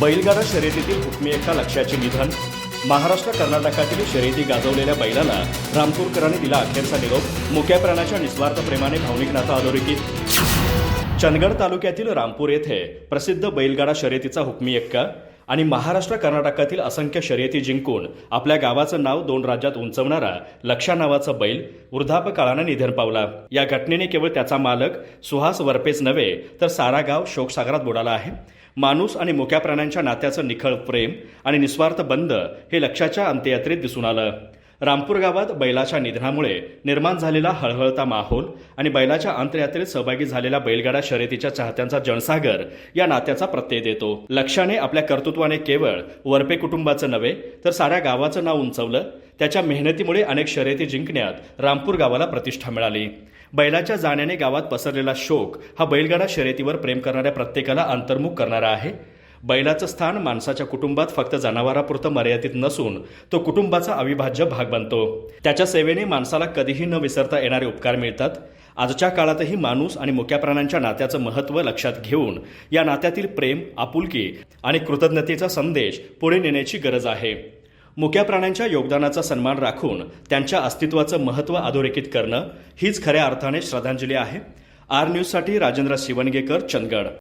बैलगाडा शर्यतीतील हुकमी एका लक्ष्याचे निधन. महाराष्ट्र कर्नाटकातील शर्यती गाजवलेल्या बैलाला रामपूरकरांनी दिला अखेरचा निरोप. मुक्या प्राण्याच्या निस्वार्थ प्रेमाने भावनिक अधोरेखित. चंदगड तालुक्यातील रामपूर येथे प्रसिद्ध बैलगाडा शर्यतीचा हुकमी एक्का. आणि महाराष्ट्र कर्नाटकातील असंख्य शर्यती जिंकून आपल्या गावाचं नाव दोन राज्यात उंचवणारा लक्षा नावाचा बैल वृद्धापकाळानं निधन पावला. या घटनेने केवळ त्याचा मालक सुहास वरपेच नव्हे तर सारा गाव शोकसागरात बुडाला आहे. माणूस आणि मुक्या प्राण्यांच्या नात्याचं निखळ प्रेम आणि निस्वार्थ बंध हे लक्षाच्या अंत्ययात्रेत दिसून आलं. रामपूर गावात बैलाच्या निधनामुळे निर्माण झालेला हळहळता माहोल आणि बैलाच्या अंतयात्रेत सहभागी झालेल्या बैलगाडा शर्यतीच्या चाहत्यांचा जनसागर या नात्याचा प्रत्यय देतो. लक्षाने आपल्या कर्तृत्वाने केवळ वरपे कुटुंबाचं नव्हे तर साऱ्या गावाचं नाव उंचवलं. त्याच्या मेहनतीमुळे अनेक शर्यती जिंकण्यात रामपूर गावाला प्रतिष्ठा मिळाली. बैलाच्या जाण्याने गावात पसरलेला शोक हा बैलगाडा शर्यतीवर प्रेम करणाऱ्या प्रत्येकाला अंतर्मुख करणारा आहे. बैलाचं स्थान माणसाच्या कुटुंबात फक्त जनावरापुरतं मर्यादित नसून तो कुटुंबाचा अविभाज्य भाग बनतो. त्याच्या सेवेने माणसाला कधीही न विसरता येणारे उपकार मिळतात. आजच्या काळातही माणूस आणि मुक्या प्राण्यांच्या नात्याचं महत्त्व लक्षात घेऊन या नात्यातील प्रेम आपुलकी आणि कृतज्ञतेचा संदेश पुढे नेण्याची गरज आहे. मुक्या प्राण्यांच्या योगदानाचा सन्मान राखून त्यांच्या अस्तित्वाचं महत्त्व अधोरेखित करणं हीच खऱ्या अर्थाने श्रद्धांजली आहे. आर न्यूजसाठी राजेंद्र शिवणगेकर चंदगड.